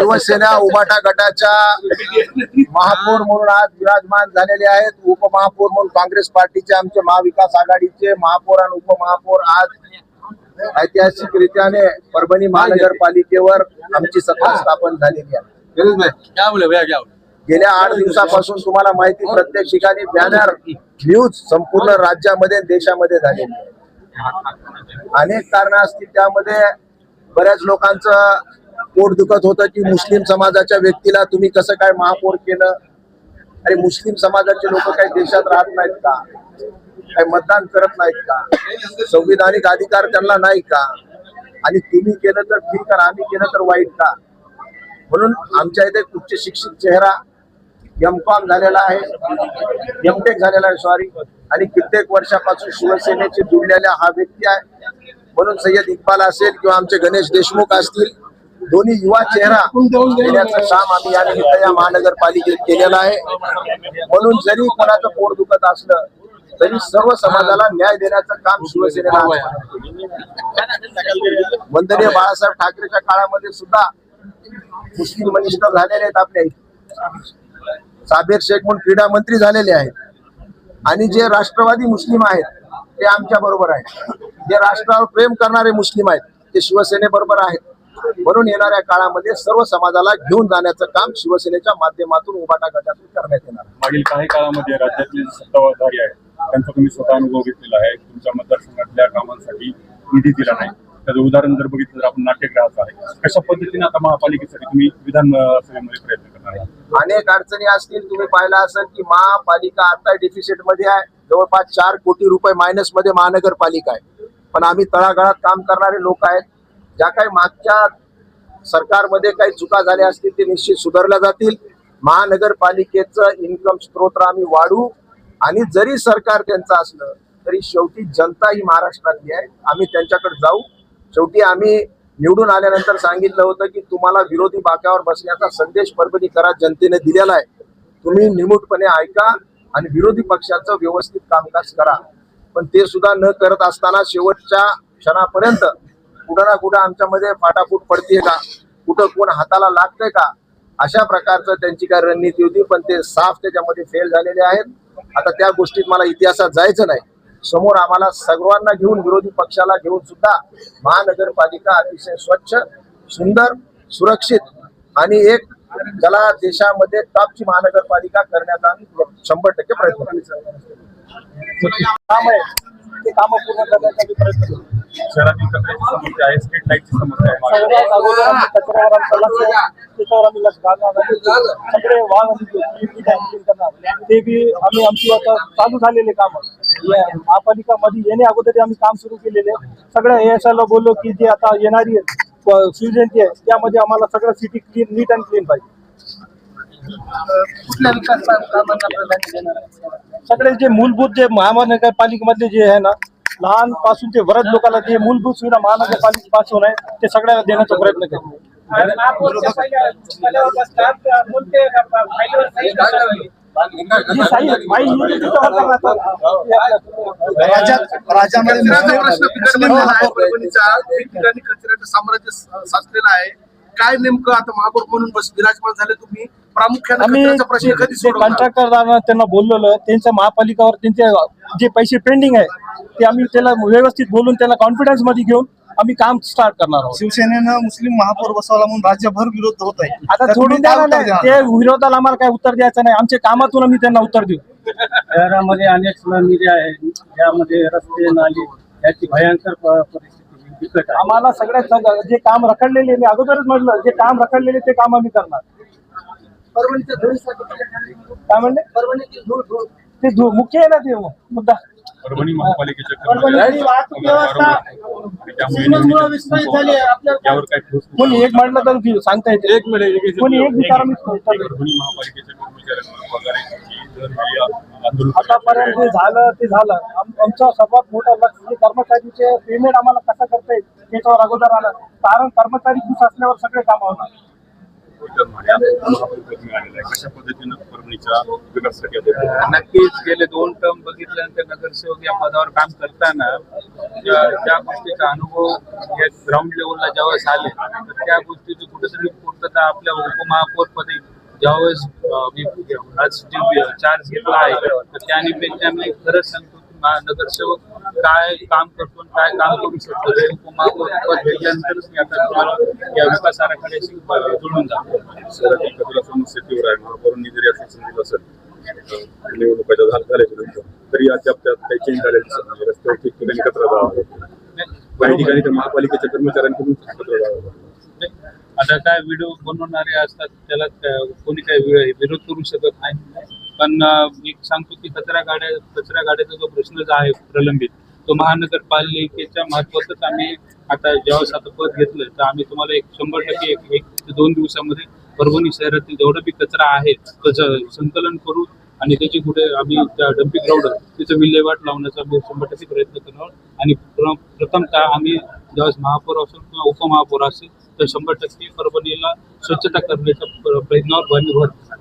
शिवसेना उबाटा गटाच्या महापौर म्हणून आज विराजमान झालेले आहेत. उपमहापौर म्हणून काँग्रेस पार्टीचे आमचे महाविकास आघाडीचे महापौर आणि उपमहापौर आज ऐतिहासिक रित्याने परभणी महानगरपालिकेवर आमची सत्ता स्थापन झालेली आहे. गेल्या आठ दिवसापासून तुम्हाला माहिती प्रत्येक ठिकाणी बॅनर न्यूज संपूर्ण राज्यामध्ये देशामध्ये झालेली आहे. अनेक कारण असतील त्यामध्ये बऱ्याच लोकांचं पोट दुखत होतं की मुस्लिम समाजाच्या व्यक्तीला तुम्ही कसं काय महापौर केलं? अरे मुस्लिम समाजाचे लोक काही देशात राहत नाहीत का? काही मतदान करत नाहीत का? संविधानिक अधिकार त्यांना नाही का? आणि तुम्ही केलं तर ठीक आणि आम्ही केलं तर वाईट का? म्हणून आमच्या इथे उच्च शिक्षित चेहरा एम कॉम झालेला आहे. एमटेक झालेला आहे सॉरी आणि कित्येक वर्षापासून शिवसेनेचे जुडलेला हा व्यक्ती आहे. म्हणून सय्यद इक्बाल असेल किंवा आमचे गणेश देशमुख असतील दोन्ही युवा चेहरा देण्याचं काम आम्ही या निमित्त या महानगरपालिकेत केलेलं आहे. म्हणून जरी कोणाचं पोट दुखत असलं तरी सर्व समाजाला न्याय देण्याचं काम शिवसेनेला वंदनीय बाळासाहेब ठाकरेच्या काळामध्ये सुद्धा मुस्लिम मनिष्ठ झालेले आहेत आपल्या साबेर शेख म्हणून क्रीडा मंत्री झालेले आहेत. आणि जे राष्ट्रवादी मुस्लिम आहेत ते आमच्या बरोबर आहेत. जे राष्ट्रावर प्रेम करणारे मुस्लिम आहेत ते शिवसेनेबरोबर आहेत. म्हणून येणाऱ्या काळामध्ये सर्व समाजाला घेऊन जाण्याचं काम शिवसेनेच्या माध्यमातून उबाटा गटातून करण्यात येणार. मागील काही काळामध्ये राज्यातील सत्ताधारी आहेत त्यांचा तुम्ही स्वतः अनुभव घेतलेला आहे. तुमच्या मतदारसंघातल्या कामांसाठी निधी दिला नाही. त्याचं उदाहरण जर बघितलं तर आपण नाट्यग्रहाचं आहे. कशा पद्धतीने आता महापालिकेसाठी तुम्ही विधान सभेमध्ये प्रयत्न अनेक अडचणी असतील तुम्ही पाहिलं असेल की महापालिका आता डिफिसिटमध्ये आहे. जवळपास चार कोटी रुपये मायनसमध्ये महानगरपालिका आहे. पण आम्ही तळागाळात काम करणारे लोक आहेत. ज्या काही मागच्या सरकारमध्ये काही चुका झाल्या असतील ते निश्चित सुधारल्या जातील. महानगरपालिकेचं इन्कम स्त्रोत आम्ही वाढवू आणि जरी सरकार त्यांचं असलं तरी शेवटी जनता ही महाराष्ट्रातली आहे. आम्ही त्यांच्याकडे जाऊ. शेवटी आम्ही निवडून आल्यानंतर सांगितलं होतं की तुम्हाला विरोधी बाक्यावर बसण्याचा संदेश परभणीकरात जनतेने दिलेला आहे. तुम्ही निमूटपणे ऐका आणि विरोधी पक्षाचं व्यवस्थित कामकाज करा. पण ते सुद्धा न करत असताना शेवटच्या क्षणापर्यंत कुठं ना कुठं आमच्यामध्ये फाटाफूट पडतीये का? कुठं कोण हाताला लागतंय का? अशा प्रकारचं त्यांची काय रणनीती होती पण ते साफ त्याच्यामध्ये फेल झालेले आहेत. आता त्या गोष्टीत मला इतिहासात जायचं नाही. समोर आम्हाला सर्वांना घेऊन विरोधी पक्षाला घेऊन सुद्धा महानगरपालिका अतिशय स्वच्छ सुंदर सुरक्षित आणि एक ज्याला देशामध्ये टॉपची महानगरपालिका करण्याचा आम्ही शंभर टक्के प्रयत्न. करू काम आहे. ते कामं पूर्ण करण्याचा आम्ही प्रयत्न करू. शहरातील कचऱ्याची समस्या आहे स्ट्रीट लाईटची समस्या आहे. सगळ्यात अगोदर आम्ही कचऱ्यावर आमचं लक्ष त्याच्यावर आम्ही लक्ष घालणार सगळे करणार. ते बी आम्ही आमची आता चालू झालेले काम. महापालिका मध्ये येणे अगोदर आम्ही काम सुरू केलेले. सगळ्या एस ला बोललो की जे आता येणारी शिवजयंती आहे त्यामध्ये आम्हाला सगळं city clean NEET and clean पाहिजे. कुठल्या विकास कामांना प्राधान्य देणार आहे? सगळे जे मूलभूत जे महानगरपालिकेमधले जे आहे ना लहानपासून ते वरद लोकांना जे मूलभूत सुविधा महानगरपालिकेपासून आहे ते सगळ्याला देण्याचा प्रयत्न करतो ही राज्यामध्ये कचऱ्याचा प्रश्न साम्राज्य साचलेलं आहे. काय नेमकं आता महापौर म्हणून बस विराजमान झाले तुम्ही? प्रामुख्याने आम्ही प्रश्न कधी जे सोडवणार? कॉन्ट्रॅक्टरदारांना त्यांना बोललेलं त्यांच्या महापालिकावर त्यांचे जे पैसे पेंडिंग आहे ते आम्ही त्याला व्यवस्थित बोलून त्याला कॉन्फिडन्समध्ये घेऊन आम्ही काम स्टार्ट करणार आहोत. शिवसेनेनं मुस्लिम महापौर बसवला म्हणून राज्यभर विरोध होत आहे. आता तर तुम्ही काय उत्तर नाही. ते विरोधाला आम्हाला काय उत्तर द्यायचं नाही. आमच्या कामातून आम्ही त्यांना उत्तर देऊ. शहरामध्ये अनेक सुनामिरी आहेत ज्यामध्ये रस्ते नाली याची भयंकर प- परिस्थिती आहे आम्हाला सगळ्यात सगळं जे काम रखडलेले मी अगोदरच म्हटलं जे काम रखडलेले ते काम आम्ही करणार. काय म्हणले? धूळ धूळ. ते धु- मुख्य आहे ना ते मुद्दा. परभणी महापालिकेच्या झाली यावर काय कोणी एक म्हटलं तर सांगता येते. एक मिनिट कोणी एक विचार. परभणी महापालिकेच्या आतापर्यंत जे झालं ते झालं. आम- आमचं सर्वात मोठं लक्ष जे कर्मचारीचे पेमेंट आम्हाला कसं करता येईल त्याच्यावर अगोदर आलं. कारण कर्मचारी खुश असल्यावर सगळे काम होणार. नक्कीच गेले दोन टर्म बघितल्यानंतर नगरसेवक या पदावर काम करताना ज्या गोष्टीचा अनुभव या ग्राउंड लेवलला ज्यावेळेस आले तर त्या गोष्टीची कुठेतरी पूर्तता आपल्या उपमहापौरपदी ज्यावेळेस मी आज जे चार्ज घेतला आहे तर त्या निमित्ताने मी खरंच सांगतो नगरसेवक काय काम करतो काय काम करू शकतो पद घेतल्यानंतरच मी आता तुम्हाला या विकास आराखड्याशी जुळून जातो. समस्येवर आहे महापौरांनी जरी असं दिलं असेल. निवडणुकाच्या झाल- झाल्याच्यानंतर तरी अद्याप त्यात काही चेंज झालेलं दिसत नाही रस्त्यावर ठिकठिकाणी कचरा जावा. काही ठिकाणी तर महापालिकेच्या कर्मचाऱ्यांकडून कचरा जावा. आता काय व्हिडिओ बनवणारे असतात त्याला कोणी काही विरोध करू शकत नाही. पण मी सांगतो की कचरा गाड्या कचरा गाड्याचा जो प्रश्न जो आहे प्रलंबित तो महानगरपालिकेच्या महत्वाचाच आम्ही आता ज्यावेळेस आता पद घेतलं तर आम्ही तुम्हाला एक शंभर टक्के एक एक ते दोन दिवसामध्ये परभणी शहरातील जेवढा बी कचरा आहे त्याचं संकलन करू आणि त्याची कुठे आम्ही त्या डम्पिंग ग्राउंड तिचं विल्हेवाट लावण्याचा आम्ही शंभर टक्के प्रयत्न करणार आणि प्रथमतः आम्ही ज्यावेळेस महापौर असेल किंवा उपमहापौर असेल तर शंभर टक्के परभणीला स्वच्छता करण्याच्या प्रयत्नावर भर भर